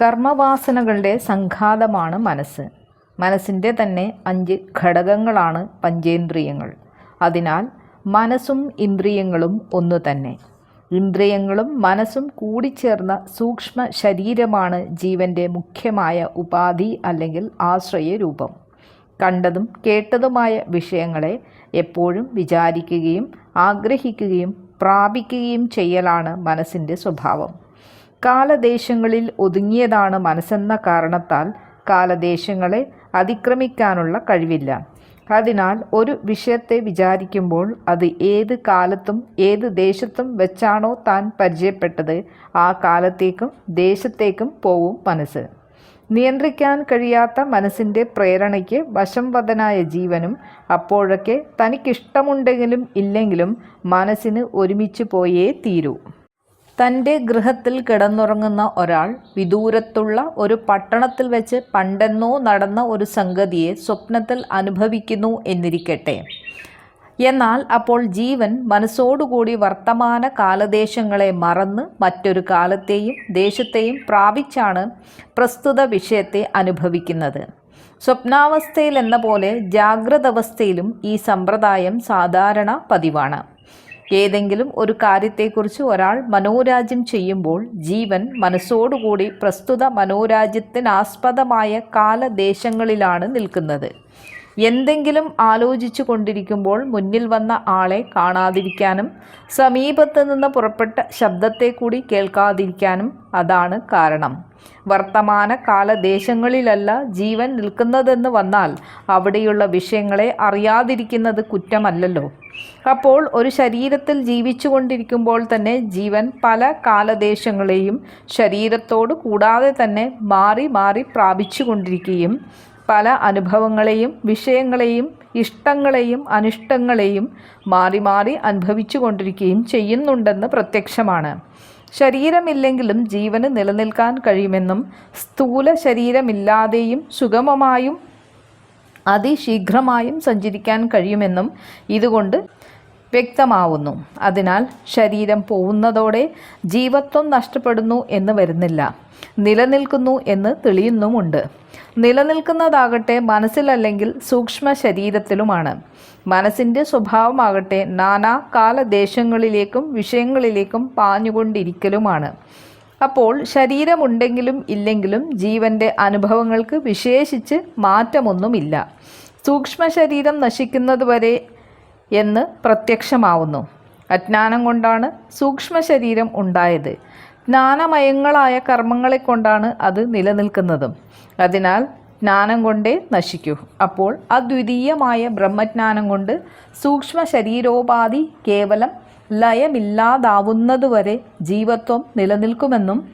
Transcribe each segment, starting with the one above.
കർമ്മവാസനകളുടെ സംഘാതമാണ് മനസ്സ്. മനസ്സിന്റെ തന്നെ അഞ്ച് ഘടകങ്ങളാണ് പഞ്ചേന്ദ്രിയങ്ങൾ. അതിനാൽ മനസ്സും ഇന്ദ്രിയങ്ങളും ഒന്നു തന്നെ. ഇന്ദ്രിയങ്ങളും മനസ്സും കൂടിച്ചേർന്ന സൂക്ഷ്മ ശരീരമാണ് ജീവന്റെ മുഖ്യമായ ഉപാധി അല്ലെങ്കിൽ ആശ്രയ രൂപം കണ്ടതും കേട്ടതുമായ വിഷയങ്ങളെ എപ്പോഴും വിചാരിക്കുകയും ആഗ്രഹിക്കുകയും പ്രാപിക്കുകയും ചെയ്യലാണ് മനസ്സിന്റെ സ്വഭാവം. കാലദേശങ്ങളിൽ ഒതുങ്ങിയതാണ് മനസ്സെന്ന കാരണത്താൽ കാലദേശങ്ങളെ അതിക്രമിക്കാനുള്ള കഴിവില്ല. അതിനാൽ ഒരു വിഷയത്തെ വിചാരിക്കുമ്പോൾ അത് ഏത് കാലത്തും ഏത് ദേശത്തും വെച്ചാണോ താൻ പരിചയപ്പെട്ടത് ആ കാലത്തേക്കും ദേശത്തേക്കും പോവും മനസ്സ്. നിയന്ത്രിക്കാൻ കഴിയാത്ത മനസ്സിന്റെ പ്രേരണയ്ക്ക് വശംവദനായ ജീവനും അപ്പോഴൊക്കെ തനിക്കിഷ്ടമുണ്ടെങ്കിലും ഇല്ലെങ്കിലും മനസ്സിന് ഒരുമിച്ച് പോയേ തീരൂ. തന്റെ ഗൃഹത്തിൽ കിടന്നുറങ്ങുന്ന ഒരാൾ വിദൂരത്തുള്ള ഒരു പട്ടണത്തിൽ വെച്ച് പണ്ടെന്നോ നടന്ന ഒരു സംഗതിയെ സ്വപ്നത്തിൽ അനുഭവിക്കുന്നു എന്നിരിക്കട്ടെ. എന്നാൽ അപ്പോൾ ജീവൻ മനസ്സോടുകൂടി വർത്തമാന കാലദേശങ്ങളെ മറന്ന് മറ്റൊരു കാലത്തെയും ദേശത്തെയും പ്രാപിച്ചാണ് പ്രസ്തുത വിഷയത്തെ അനുഭവിക്കുന്നത്. സ്വപ്നാവസ്ഥയിൽ എന്ന പോലെ ജാഗ്രത അവസ്ഥയിലും ഈ സമ്പ്രദായം സാധാരണ പതിവാണ്. ഏതെങ്കിലും ഒരു കാര്യത്തെക്കുറിച്ച് ഒരാൾ മനോരാജ്യം ചെയ്യുമ്പോൾ ജീവൻ മനസ്സോടുകൂടി പ്രസ്തുത മനോരാജ്യത്തിനാസ്പദമായ കാലദേശങ്ങളിലാണ് നിൽക്കുന്നത്. എന്തെങ്കിലും ആലോചിച്ചു കൊണ്ടിരിക്കുമ്പോൾ മുന്നിൽ വന്ന ആളെ കാണാതിരിക്കാനും സമീപത്ത് നിന്ന് പുറപ്പെട്ട ശബ്ദത്തെ കൂടി കേൾക്കാതിരിക്കാനും അതാണ് കാരണം. വർത്തമാന കാലദേശങ്ങളിലല്ല ജീവൻ നിൽക്കുന്നതെന്ന് വന്നാൽ അവിടെയുള്ള വിഷയങ്ങളെ അറിയാതിരിക്കുന്നത് കുറ്റമല്ലല്ലോ. അപ്പോൾ ഒരു ശരീരത്തിൽ ജീവിച്ചു കൊണ്ടിരിക്കുമ്പോൾ തന്നെ ജീവൻ പല കാലദേശങ്ങളെയും ശരീരത്തോട് കൂടാതെ തന്നെ മാറി മാറി പ്രാപിച്ചു കൊണ്ടിരിക്കുകയും പല അനുഭവങ്ങളെയും വിഷയങ്ങളെയും ഇഷ്ടങ്ങളെയും അനിഷ്ടങ്ങളെയും മാറി മാറി അനുഭവിച്ചു കൊണ്ടിരിക്കുകയും ചെയ്യുന്നുണ്ടെന്ന് പ്രത്യക്ഷമാണ്. ശരീരമില്ലെങ്കിലും ജീവന് നിലനിൽക്കാൻ കഴിയുമെന്നും സ്ഥൂല ശരീരമില്ലാതെയും സുഗമമായും അതിശീഘ്രമായും സഞ്ചരിക്കാൻ കഴിയുമെന്നും ഇതുകൊണ്ട് വ്യക്തമാവുന്നു. അതിനാൽ ശരീരം പോകുന്നതോടെ ജീവത്വം നഷ്ടപ്പെടുന്നു എന്ന് വരുന്നില്ല. നിലനിൽക്കുന്നു എന്ന് തെളിയുന്നുമുണ്ട്. നിലനിൽക്കുന്നതാകട്ടെ മനസ്സിലല്ലെങ്കിൽ സൂക്ഷ്മ ശരീരത്തിലുമാണ്. മനസ്സിന്റെ സ്വഭാവമാകട്ടെ നാനാ കാലദേശങ്ങളിലേക്കും വിഷയങ്ങളിലേക്കും പാഞ്ഞുകൊണ്ടിരിക്കലുമാണ്. അപ്പോൾ ശരീരമുണ്ടെങ്കിലും ഇല്ലെങ്കിലും ജീവന്റെ അനുഭവങ്ങൾക്ക് വിശേഷിച്ച് മാറ്റമൊന്നുമില്ല. സൂക്ഷ്മ ശരീരം നശിക്കുന്നതുവരെ എന്ന് പ്രത്യക്ഷമാവുന്നു. അജ്ഞാനം കൊണ്ടാണ് സൂക്ഷ്മ ശരീരം ഉണ്ടായത്. ജ്ഞാനമയങ്ങളായ കർമ്മങ്ങളെ കൊണ്ടാണ് അത് നിലനിൽക്കുന്നതും. അതിനാൽ ജ്ഞാനം കൊണ്ടേ നശിക്കൂ. അപ്പോൾ അദ്വിതീയമായ ബ്രഹ്മജ്ഞാനം കൊണ്ട് സൂക്ഷ്മ ശരീരോപാധി കേവലം ലയമില്ലാതാവുന്നതുവരെ ജീവത്വം നിലനിൽക്കുമെന്നും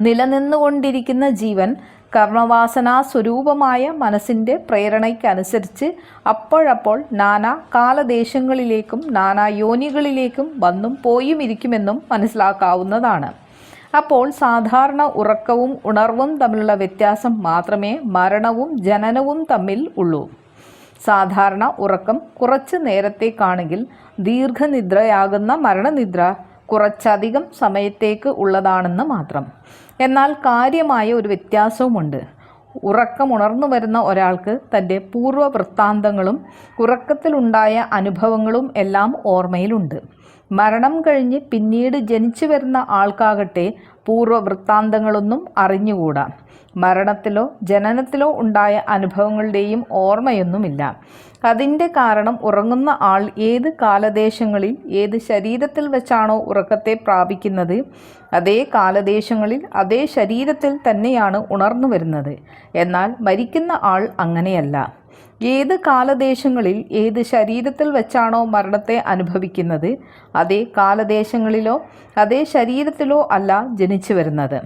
നിലനിന്നുകൊണ്ടിരിക്കുന്ന ജീവൻ കർമ്മവാസനാ സ്വരൂപമായ മനസ്സിന്റെ പ്രേരണയ്ക്കനുസരിച്ച് അപ്പോഴപ്പോൾ നാനാ കാലദേശങ്ങളിലേക്കും നാനാ യോനികളിലേക്കും വന്നും പോയും ഇരിക്കുമെന്നും മനസ്സിലാക്കാവുന്നതാണ്. അപ്പോൾ സാധാരണ ഉറക്കവും ഉണർവും തമ്മിലുള്ള വ്യത്യാസം മാത്രമേ മരണവും ജനനവും തമ്മിൽ ഉള്ളൂ. സാധാരണ ഉറക്കം കുറച്ച് നേരത്തേക്കാണെങ്കിൽ ദീർഘനിദ്രയാകുന്ന മരണനിദ്ര കുറച്ചധികം സമയത്തേക്ക് ഉള്ളതാണെന്ന് മാത്രം. എന്നാൽ കാര്യമായ ഒരു വ്യത്യാസവുമുണ്ട്. ഉറക്കം ഉണർന്നു വരുന്ന ഒരാൾക്ക് തന്റെ പൂർവ വൃത്താന്തങ്ങളും ഉറക്കത്തിലുണ്ടായ അനുഭവങ്ങളും എല്ലാം ഓർമ്മയിലുണ്ട്. മരണം കഴിഞ്ഞ് പിന്നീട് ജനിച്ചു വരുന്ന ആൾക്കാകട്ടെ പൂർവ വൃത്താന്തങ്ങളൊന്നും അറിഞ്ഞുകൂടാ. മരണത്തിലോ ജനനത്തിലോ ഉണ്ടായ അനുഭവങ്ങളുടെയും ഓർമ്മയൊന്നുമില്ല. അതിന്റെ കാരണം ഉറങ്ങുന്ന ആൾ ഏത് കാലദേശങ്ങളിൽ ഏത് ശരീരത്തിൽ വെച്ചാണോ ഉറക്കത്തെ പ്രാപിക്കുന്നത് അതേ കാലദേശങ്ങളിൽ അതേ ശരീരത്തിൽ തന്നെയാണ് ഉണർന്നു വരുന്നത്. എന്നാൽ മരിക്കുന്ന ആൾ അങ്ങനെയല്ല. ഏത് കാലദേശങ്ങളിൽ ഏത് ശരീരത്തിൽ വെച്ചാണോ മരണത്തെ അനുഭവിക്കുന്നത് അതേ കാലദേശങ്ങളിലോ അതേ ശരീരത്തിലോ അല്ല ജനിച്ചു വരുന്നത്.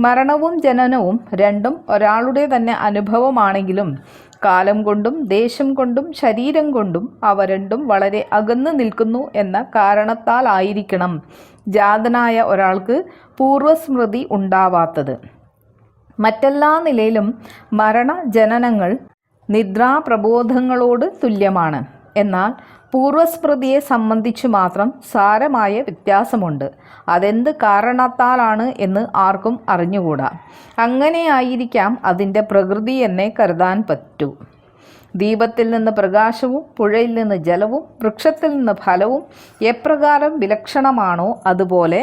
മരണവും ജനനവും രണ്ടും ഒരാളുടെ തന്നെ അനുഭവമാണെങ്കിലും കാലം കൊണ്ടും ദേശം കൊണ്ടും ശരീരം കൊണ്ടും അവ രണ്ടും വളരെ അകന്നു നിൽക്കുന്നു എന്ന കാരണത്താൽ ആയിരിക്കണം ജാതനായ ഒരാൾക്ക് പൂർവസ്മൃതി ഉണ്ടാവാത്തത്. മറ്റെല്ലാ നിലയിലും മരണ ജനനങ്ങൾ നിദ്രാപ്രബോധങ്ങളോട് തുല്യമാണ്. എന്നാൽ പൂർവസ്മൃതിയെ സംബന്ധിച്ചു മാത്രം സാരമായ വ്യത്യാസമുണ്ട്. അതെന്ത് കാരണത്താലാണ് എന്ന് ആർക്കും അറിഞ്ഞുകൂടാ. അങ്ങനെയായിരിക്കാം അതിന്റെ പ്രകൃതി എന്നെ കരുതാൻ പറ്റൂ. ദീപത്തിൽ നിന്ന് പ്രകാശവും പുഴയിൽ നിന്ന് ജലവും വൃക്ഷത്തിൽ നിന്ന് ഫലവും എപ്രകാരം വിലക്ഷണമാണോ അതുപോലെ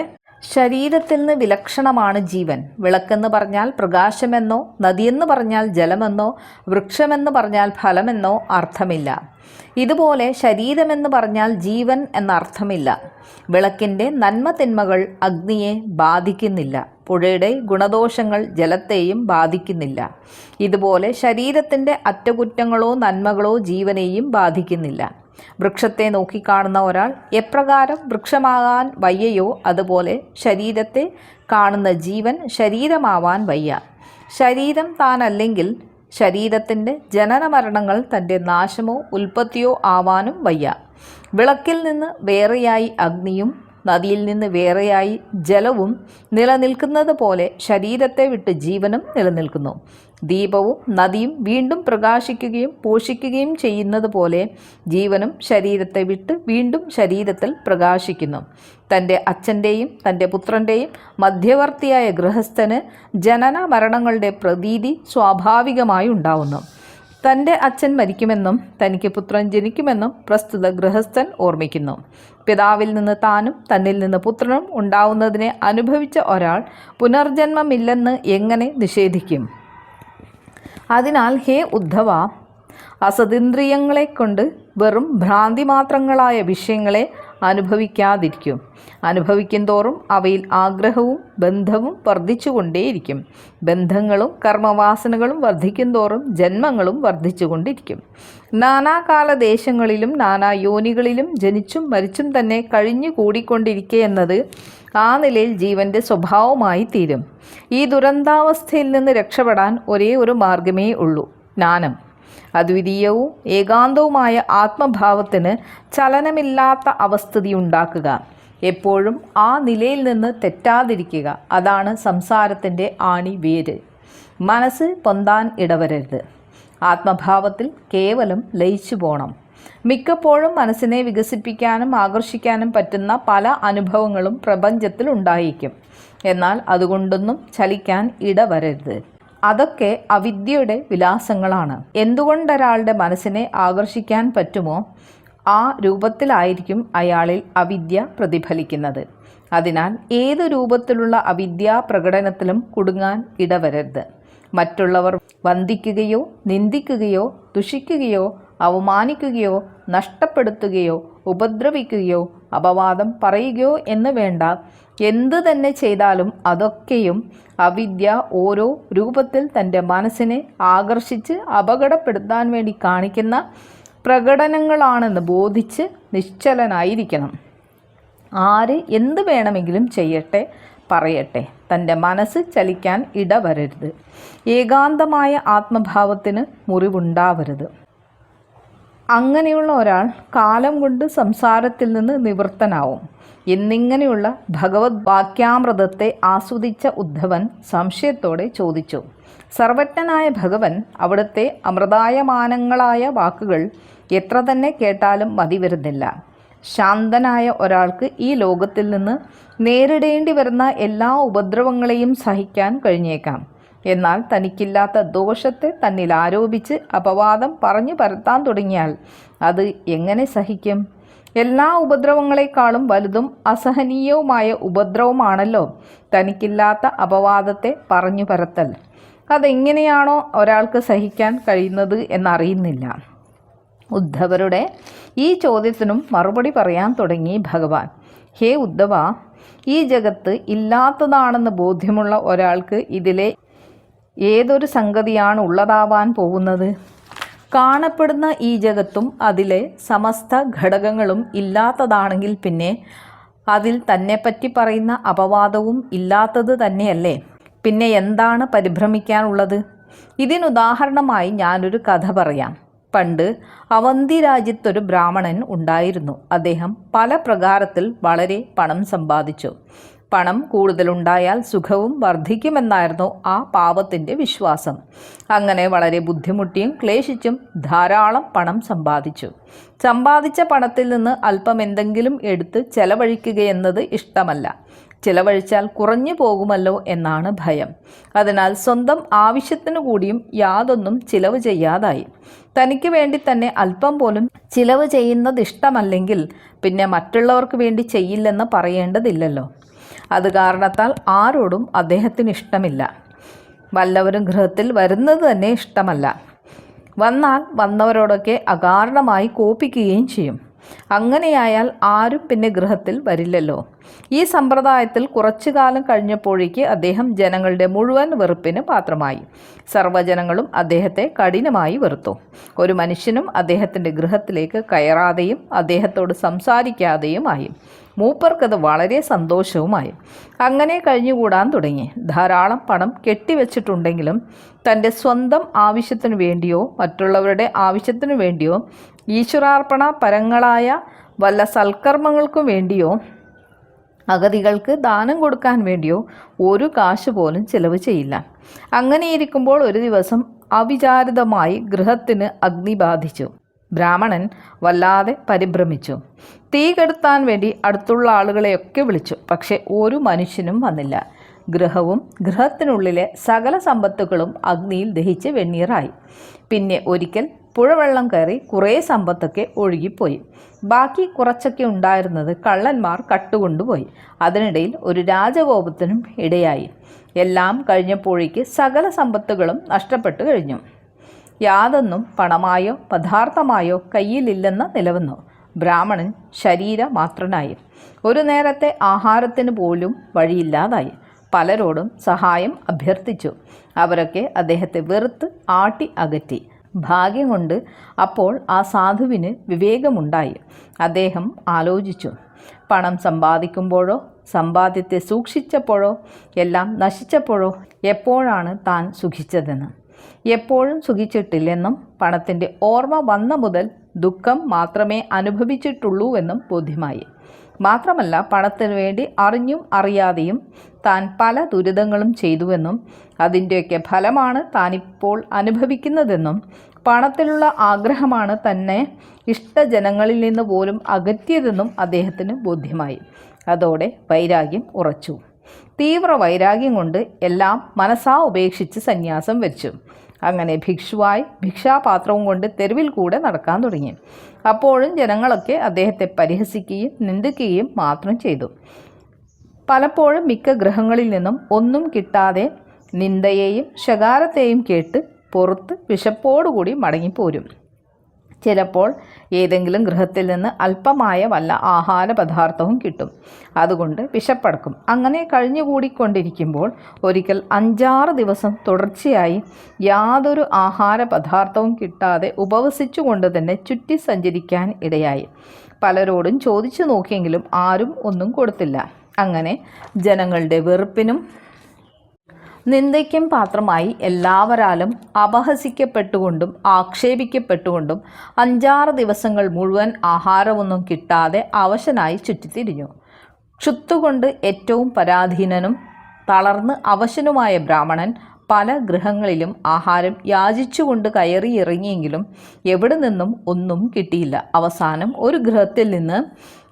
ശരീരത്തിൽ നിന്ന് വിലക്ഷണമാണ് ജീവൻ. വിളക്കെന്ന് പറഞ്ഞാൽ പ്രകാശമെന്നോ നദിയെന്ന് പറഞ്ഞാൽ ജലമെന്നോ വൃക്ഷമെന്ന് പറഞ്ഞാൽ ഫലമെന്നോ അർത്ഥമില്ല. ഇതുപോലെ ശരീരമെന്ന് പറഞ്ഞാൽ ജീവൻ എന്നർത്ഥമില്ല. വിളക്കിന്റെ നന്മ തിന്മകൾ അഗ്നിയെ ബാധിക്കുന്നില്ല. പുഴയുടെ ഗുണദോഷങ്ങൾ ജലത്തെയും ബാധിക്കുന്നില്ല. ഇതുപോലെ ശരീരത്തിന്റെ അറ്റകുറ്റങ്ങളോ നന്മകളോ ജീവനെയും ബാധിക്കുന്നില്ല. വൃക്ഷത്തെ നോക്കിക്കാണുന്ന ഒരാൾ എപ്രകാരം വൃക്ഷമാകാൻ വയ്യയോ അതുപോലെ ശരീരത്തെ കാണുന്ന ജീവൻ ശരീരമാവാൻ വയ്യ. ശരീരം താനല്ലെങ്കിൽ ശരീരത്തിന്റെ ജനനമരണങ്ങൾ തന്റെ നാശമോ ഉൽപ്പത്തിയോ ആവാനും വയ്യ. വിളക്കിൽ നിന്ന് വേറെയായി അഗ്നിയും നദിയിൽ നിന്ന് വേറെയായി ജലവും നിലനിൽക്കുന്നത് പോലെ ശരീരത്തെ വിട്ട് ജീവനും നിലനിൽക്കുന്നു. ദീപവും നദിയും വീണ്ടും പ്രകാശിക്കുകയും പോഷിക്കുകയും ചെയ്യുന്നത് പോലെ ജീവനും ശരീരത്തെ വിട്ട് വീണ്ടും ശരീരത്തിൽ പ്രകാശിക്കുന്നു. തന്റെ അച്ഛന്റെയും തന്റെ പുത്രന്റെയും മധ്യവർത്തിയായ ഗൃഹസ്ഥന് ജനന മരണങ്ങളുടെ പ്രതീതി സ്വാഭാവികമായി ഉണ്ടാവുന്നു. തന്റെ അച്ഛൻ മരിക്കുമെന്നും തനിക്ക് പുത്രൻ ജനിക്കുമെന്നും പ്രസ്തുത ഗൃഹസ്ഥൻ ഓർമ്മിക്കുന്നു. പിതാവിൽ നിന്ന് താനും തന്നിൽ നിന്ന് പുത്രനും ഉണ്ടാവുന്നതിനെ അനുഭവിച്ച ഒരാൾ പുനർജന്മമില്ലെന്ന് എങ്ങനെ നിഷേധിക്കും? അതിനാൽ ഹേ ഉദ്ധവ അസതീന്ദ്രിയങ്ങളെക്കൊണ്ട് വെറും ഭ്രാന്തി മാത്രങ്ങളായ വിഷയങ്ങളെ അനുഭവിക്കാതിരിക്കും. അനുഭവിക്കും തോറും അവയിൽ ആഗ്രഹവും ബന്ധവും വർദ്ധിച്ചുകൊണ്ടേയിരിക്കും. ബന്ധങ്ങളും കർമ്മവാസനകളും വർദ്ധിക്കും തോറും ജന്മങ്ങളും വർദ്ധിച്ചുകൊണ്ടിരിക്കും. നാനാകാല ദേശങ്ങളിലും നാനാ യോനികളിലും ജനിച്ചും മരിച്ചും തന്നെ കഴിഞ്ഞു കൂടിക്കൊണ്ടിരിക്കുക എന്നത് ആ നിലയിൽ ജീവന്റെ സ്വഭാവമായി തീരും. ഈ ദുരന്താവസ്ഥയിൽ നിന്ന് രക്ഷപ്പെടാൻ ഒരേ ഒരു മാർഗമേ ഉള്ളൂ. ജ്ഞാനം. അദ്വിതീയവും ഏകാന്തവുമായ ആത്മഭാവത്തിന് ചലനമില്ലാത്ത അവസ്ഥിതി ഉണ്ടാക്കുക എപ്പോഴും ആ നിലയിൽ നിന്ന് തെറ്റാതിരിക്കുക. അതാണ് സംസാരത്തിന്റെ ആണി വേര് മനസ്സ് പൊന്താൻ ഇടവരരുത്. ആത്മഭാവത്തിൽ കേവലം ലയിച്ചു പോകണം മിക്കപ്പോഴും മനസ്സിനെ വികസിപ്പിക്കാനും ആകർഷിക്കാനും പറ്റുന്ന പല അനുഭവങ്ങളും പ്രപഞ്ചത്തിൽ ഉണ്ടായിരിക്കും എന്നാൽ അതുകൊണ്ടൊന്നും ചലിക്കാൻ ഇടവരരുത്. അതൊക്കെ അവിദ്യയുടെ വിലാസങ്ങളാണ്. എന്തുകൊണ്ടൊരാളുടെ മനസ്സിനെ ആകർഷിക്കാൻ പറ്റുമോ? ആ രൂപത്തിലായിരിക്കും അയാളിൽ അവിദ്യ പ്രതിഫലിക്കുന്നത്. അതിനാൽ ഏതു രൂപത്തിലുള്ള അവിദ്യാ പ്രകടനത്തിലും കുടുങ്ങാൻ ഇടവരരുത്. മറ്റുള്ളവർ വന്ദിക്കുകയോ നിന്ദിക്കുകയോ ദുഷിക്കുകയോ അവമാനിക്കുകയോ നഷ്ടപ്പെടുത്തുകയോ ഉപദ്രവിക്കുകയോ അപവാദം പറയുകയോ എന്ന് വേണ്ട എന്തു തന്നെ ചെയ്താലും അതൊക്കെയും അവിദ്യ ഓരോ രൂപത്തിൽ തന്റെ മനസ്സിനെ ആകർഷിച്ച് അപകടപ്പെടുത്താൻ വേണ്ടി കാണിക്കുന്ന പ്രകടനങ്ങളാണെന്ന് ബോധിച്ച് നിശ്ചലനായിരിക്കണം. ആര് എന്ത് വേണമെങ്കിലും ചെയ്യട്ടെ പറയട്ടെ. തന്റെ മനസ്സ് ചലിക്കാൻ ഇടവരരുത്. ഏകാന്തമായ ആത്മഭാവത്തിന് മുറിവുണ്ടാവരുത്. അങ്ങനെയുള്ള ഒരാൾ കാലം കൊണ്ട് സംസാരത്തിൽ നിന്ന് നിവൃത്തനാവും. എന്നിങ്ങനെയുള്ള ഭഗവത് വാക്യാമൃതത്തെ ആസ്വദിച്ച ഉദ്ധവൻ സംശയത്തോടെ ചോദിച്ചു. സർവജ്ഞനായ ഭഗവൻ അവിടുത്തെ അമൃതായമാനങ്ങളായ വാക്കുകൾ എത്ര തന്നെ കേട്ടാലും മതി വരുന്നില്ല. ശാന്തനായ ഒരാൾക്ക് ഈ ലോകത്തിൽ നിന്ന് നേരിടേണ്ടി വരുന്ന എല്ലാ ഉപദ്രവങ്ങളെയും സഹിക്കാൻ കഴിഞ്ഞേക്കാം. എന്നാൽ തനിക്കില്ലാത്ത ദോഷത്തെ തന്നിൽ ആരോപിച്ച് അപവാദം പറഞ്ഞു പരത്താൻ തുടങ്ങിയാൽ അത് എങ്ങനെ സഹിക്കും? എല്ലാ ഉപദ്രവങ്ങളെക്കാളും വലുതും അസഹനീയവുമായ ഉപദ്രവമാണല്ലോ തനിക്കില്ലാത്ത അപവാദത്തെ പറഞ്ഞു പരത്തൽ. അതെങ്ങനെയാണോ ഒരാൾക്ക് സഹിക്കാൻ കഴിയുന്നത് എന്നറിയുന്നില്ല. ഉദ്ധവരുടെ ഈ ചോദ്യത്തിനും മറുപടി പറയാൻ തുടങ്ങി ഭഗവാൻ. ഹേ ഉദ്ധവ ഈ ജഗത്ത് ഇല്ലാത്തതാണെന്ന് ബോധ്യമുള്ള ഒരാൾക്ക് ഇതിലെ ഏതൊരു സംഗതിയാണ് ഉള്ളതാവാൻ പോകുന്നത്? കാണപ്പെടുന്ന ഈ ജഗത്തും അതിലെ സമസ്ത ഘടകങ്ങളും ഇല്ലാത്തതാണെങ്കിൽ പിന്നെ അതിൽ തന്നെപ്പറ്റി പറയുന്ന അപവാദവും ഇല്ലാത്തത് തന്നെയല്ലേ? പിന്നെ എന്താണ് പരിഭ്രമിക്കാനുള്ളത്? ഇതിനുദാഹരണമായി ഞാനൊരു കഥ പറയാം. പണ്ട് അവന്തി രാജ്യത്തൊരു ബ്രാഹ്മണൻ ഉണ്ടായിരുന്നു. അദ്ദേഹം പല പ്രകാരത്തിൽ വളരെ പണം സമ്പാദിച്ചു. പണം കൂടുതലുണ്ടായാൽ സുഖവും വർദ്ധിക്കുമെന്നായിരുന്നു ആ പാവത്തിന്റെ വിശ്വാസം. അങ്ങനെ വളരെ ബുദ്ധിമുട്ടിയും ക്ലേശിച്ചും ധാരാളം പണം സമ്പാദിച്ചു. സമ്പാദിച്ച പണത്തിൽ നിന്ന് അല്പം എന്തെങ്കിലും എടുത്ത് ചെലവഴിക്കുകയെന്നത് ഇഷ്ടമല്ല. ചിലവഴിച്ചാൽ കുറഞ്ഞു പോകുമല്ലോ എന്നാണ് ഭയം. അതിനാൽ സ്വന്തം ആവശ്യത്തിനു കൂടിയും യാതൊന്നും ചിലവ് ചെയ്യാതായി. തനിക്ക് വേണ്ടി തന്നെ അല്പം പോലും ചിലവ് ചെയ്യുന്നത് ഇഷ്ടമല്ലെങ്കിൽ പിന്നെ മറ്റുള്ളവർക്ക് വേണ്ടി ചെയ്യില്ലെന്ന് പറയേണ്ടതില്ലല്ലോ. അത് കാരണത്താൽ ആരോടും അദ്ദേഹത്തിന് ഇഷ്ടമില്ല. വല്ലവരും ഗൃഹത്തിൽ വരുന്നത് തന്നെ ഇഷ്ടമല്ല. വന്നാൽ വന്നവരോടൊക്കെ അകാരണമായി കോപ്പിക്കുകയും ചെയ്യും. അങ്ങനെയായാൽ ആരും പിന്നെ ഗൃഹത്തിൽ വരില്ലല്ലോ. ഈ സമ്പ്രദായത്തിൽ കുറച്ചു കാലം കഴിഞ്ഞപ്പോഴേക്ക് അദ്ദേഹം ജനങ്ങളുടെ മുഴുവൻ വെറുപ്പിന് പാത്രമായി. സർവജനങ്ങളും അദ്ദേഹത്തെ കഠിനമായി വെറുത്തു. ഒരു മനുഷ്യനും അദ്ദേഹത്തിന്റെ ഗൃഹത്തിലേക്ക് കയറാതെയും അദ്ദേഹത്തോട് സംസാരിക്കാതെയുമായി മൂപ്പർക്കത് വളരെ സന്തോഷവുമായി. അങ്ങനെ കഴിഞ്ഞുകൂടാൻ തുടങ്ങി. ധാരാളം പണം കെട്ടിവെച്ചിട്ടുണ്ടെങ്കിലും തന്റെ സ്വന്തം ആവശ്യത്തിനു വേണ്ടിയോ മറ്റുള്ളവരുടെ ആവശ്യത്തിനു വേണ്ടിയോ ഈശ്വരാർപ്പണ പരങ്ങളായ വല്ല സൽക്കർമ്മങ്ങൾക്കും വേണ്ടിയോ അഗതികൾക്ക് ദാനം കൊടുക്കാൻ വേണ്ടിയോ ഒരു കാശ് പോലും ചിലവ് ചെയ്യില്ല. അങ്ങനെയിരിക്കുമ്പോൾ ഒരു ദിവസം അവിചാരിതമായി ഗൃഹത്തിന് അഗ്നി ബാധിച്ചു. ബ്രാഹ്മണൻ വല്ലാതെ പരിഭ്രമിച്ചു. തീ കെടുത്താൻ വേണ്ടി അടുത്തുള്ള ആളുകളെയൊക്കെ വിളിച്ചു. പക്ഷെ ഒരു മനുഷ്യനും വന്നില്ല. ഗൃഹവും ഗൃഹത്തിനുള്ളിലെ സകല സമ്പത്തുകളും അഗ്നിയിൽ ദഹിച്ച് വെണ്ണീറായി. പിന്നെ ഒരിക്കൽ പുഴവെള്ളം കയറി കുറേ സമ്പത്തൊക്കെ ഒഴുകിപ്പോയി. ബാക്കി കുറച്ചൊക്കെ ഉണ്ടായിരുന്നത് കള്ളന്മാർ കട്ടുകൊണ്ടുപോയി. അതിനിടയിൽ ഒരു രാജകോപത്തിനും ഇടയായി. എല്ലാം കഴിഞ്ഞപ്പോഴേക്ക് സകല സമ്പത്തുകളും നഷ്ടപ്പെട്ടു കഴിഞ്ഞു. യാതൊന്നും പണമായോ പദാർത്ഥമായോ കയ്യിലില്ലെന്ന് നിലവന്നു. ബ്രാഹ്മണൻ ശരീര മാത്രനായി ഒരു നേരത്തെ ആഹാരത്തിന് പോലും വഴിയില്ലാതായി. പലരോടും സഹായം അഭ്യർത്ഥിച്ചു. അവരൊക്കെ അദ്ദേഹത്തെ വെറുത്ത് ആട്ടി അകറ്റി. ഭാഗ്യം കൊണ്ട് അപ്പോൾ ആ സാധുവിന് വിവേകമുണ്ടായി. അദ്ദേഹം ആലോചിച്ചു പണം സമ്പാദിക്കുമ്പോഴോ സമ്പാദ്യത്തെ സൂക്ഷിച്ചപ്പോഴോ എല്ലാം നശിച്ചപ്പോഴോ എപ്പോഴാണ് താൻ സുഖിച്ചതെന്ന്? എപ്പോഴും സുഖിച്ചിട്ടില്ലെന്നും പണത്തിന്റെ ഓർമ്മ വന്ന മുതൽ ദുഃഖം മാത്രമേ അനുഭവിച്ചിട്ടുള്ളൂവെന്നും ബോധ്യമായി. മാത്രമല്ല പണത്തിന് വേണ്ടി അറിഞ്ഞും അറിയാതെയും താൻ പല ദുരിതങ്ങളും ചെയ്തുവെന്നും അതിന്റെയൊക്കെ ഫലമാണ് താനിപ്പോൾ അനുഭവിക്കുന്നതെന്നും പണത്തിലുള്ള ആഗ്രഹമാണ് തന്നെ ഇഷ്ടജനങ്ങളിൽ നിന്ന് പോലും അകറ്റിയതെന്നും അദ്ദേഹത്തിന് ബോധ്യമായി. അതോടെ വൈരാഗ്യം ഉറച്ചു. തീവ്ര വൈരാഗ്യം കൊണ്ട് എല്ലാം മനസ്സാ ഉപേക്ഷിച്ച് സന്യാസം വെച്ചു അങ്ങനെ ഭിക്ഷുവായി ഭിക്ഷാപാത്രവും കൊണ്ട് തെരുവിൽ കൂടെ നടക്കാൻ തുടങ്ങി. അപ്പോഴും ജനങ്ങളൊക്കെ അദ്ദേഹത്തെ പരിഹസിക്കുകയും നിന്ദിക്കുകയും മാത്രം ചെയ്തു. പലപ്പോഴും മിക്ക ഗ്രഹങ്ങളിൽ നിന്നും ഒന്നും കിട്ടാതെ നിന്ദയെയും ശകാരത്തെയും കേട്ട് പുറത്ത് വിശപ്പോടുകൂടി മടങ്ങിപ്പോരും. ചിലപ്പോൾ ഏതെങ്കിലും ഗൃഹത്തിൽ നിന്ന് അല്പമായ വല്ല ആഹാര പദാർത്ഥവും കിട്ടും. അതുകൊണ്ട് വിശപ്പടക്കും. അങ്ങനെ കഴിഞ്ഞുകൂടിക്കൊണ്ടിരിക്കുമ്പോൾ ഒരിക്കൽ അഞ്ചാറ് ദിവസം തുടർച്ചയായി യാതൊരു ആഹാര പദാർത്ഥവും കിട്ടാതെ ഉപവസിച്ചുകൊണ്ട് തന്നെ ചുറ്റി സഞ്ചരിക്കാൻ ഇടയായി. പലരോടും ചോദിച്ചു നോക്കിയെങ്കിലും ആരും ഒന്നും കൊടുത്തില്ല. അങ്ങനെ ജനങ്ങളുടെ വെറുപ്പിനും നിന്ദയ്ക്കും പാത്രമായി എല്ലാവരാലും അപഹസിക്കപ്പെട്ടുകൊണ്ടും ആക്ഷേപിക്കപ്പെട്ടുകൊണ്ടും അഞ്ചാറ് ദിവസങ്ങൾ മുഴുവൻ ആഹാരമൊന്നും കിട്ടാതെ അവശനായി ചുറ്റിത്തിരിഞ്ഞു. ക്ഷുത്തുകൊണ്ട് ഏറ്റവും പരാധീനനും തളർന്ന് അവശനുമായ ബ്രാഹ്മണൻ പല ഗൃഹങ്ങളിലും ആഹാരം യാചിച്ചുകൊണ്ട് കയറി ഇറങ്ങിയെങ്കിലും എവിടെ നിന്നും ഒന്നും കിട്ടിയില്ല. അവസാനം ഒരു ഗൃഹത്തിൽ നിന്ന്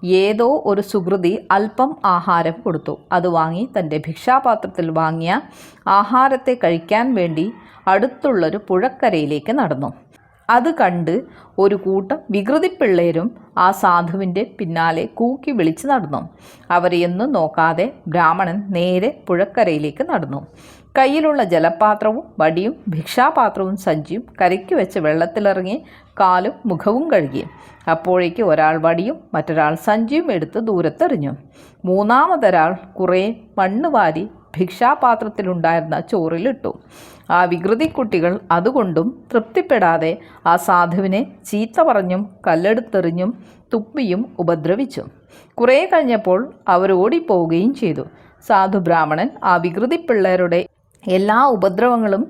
ഏതോ ഒരു സുഹൃതി അല്പം ആഹാരം കൊടുത്തു. അത് വാങ്ങി തന്റെ ഭിക്ഷാപാത്രത്തിൽ വാങ്ങിയ ആഹാരത്തെ കഴിക്കാൻ വേണ്ടി അടുത്തുള്ളൊരു പുഴക്കരയിലേക്ക് നടന്നു. അത് കണ്ട് ഒരു കൂട്ടം വികൃതി പിള്ളേരും ആ സാധുവിന്റെ പിന്നാലെ കൂക്കി വിളിച്ച് നടന്നു. അവരെയൊന്നും നോക്കാതെ ബ്രാഹ്മണൻ നേരെ പുഴക്കരയിലേക്ക് നടന്നു. കയ്യിലുള്ള ജലപാത്രവും വടിയും ഭിക്ഷാപാത്രവും സഞ്ചിയും കരയ്ക്ക് വെച്ച് വെള്ളത്തിലിറങ്ങി കാലും മുഖവും കഴുകി. അപ്പോഴേക്ക് ഒരാൾ വടിയും മറ്റൊരാൾ സഞ്ചിയും എടുത്ത് ദൂരത്തെറിഞ്ഞു. മൂന്നാമതൊരാൾ കുറേ മണ്ണ് വാരി ഭിക്ഷാപാത്രത്തിലുണ്ടായിരുന്ന ചോറിലിട്ടു. ആ വികൃതി കുട്ടികൾ അതുകൊണ്ടും തൃപ്തിപ്പെടാതെ ആ സാധുവിനെ ചീത്ത പറഞ്ഞും കല്ലെടുത്തെറിഞ്ഞും തുപ്പിയും ഉപദ്രവിച്ചു. കുറേ കഴിഞ്ഞപ്പോൾ അവർ ഓടിപ്പോവുകയും ചെയ്തു. സാധു ബ്രാഹ്മണൻ ആ വികൃതി പിള്ളേരുടെ എല്ലാ ഉപദ്രവങ്ങളും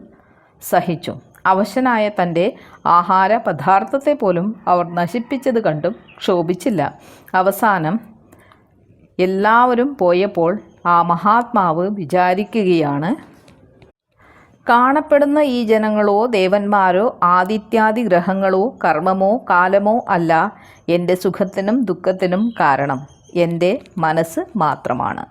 സഹിച്ചു. അവശനായ തന്റെ ആഹാര പദാർത്ഥത്തെ പോലും അവർ നശിപ്പിച്ചത് കണ്ടും ക്ഷോഭിച്ചില്ല. അവസാനം എല്ലാവരും പോയപ്പോൾ ആ മഹാത്മാവ് വിചാരിക്കുകയാണ് കാണപ്പെടുന്ന ഈ ജനങ്ങളോ ദേവന്മാരോ ആദിത്യാദി ഗ്രഹങ്ങളോ കർമ്മമോ കാലമോ അല്ല. എന്റെ സുഖത്തിനും ദുഃഖത്തിനും കാരണം എന്റെ മനസ്സ് മാത്രമാണ്.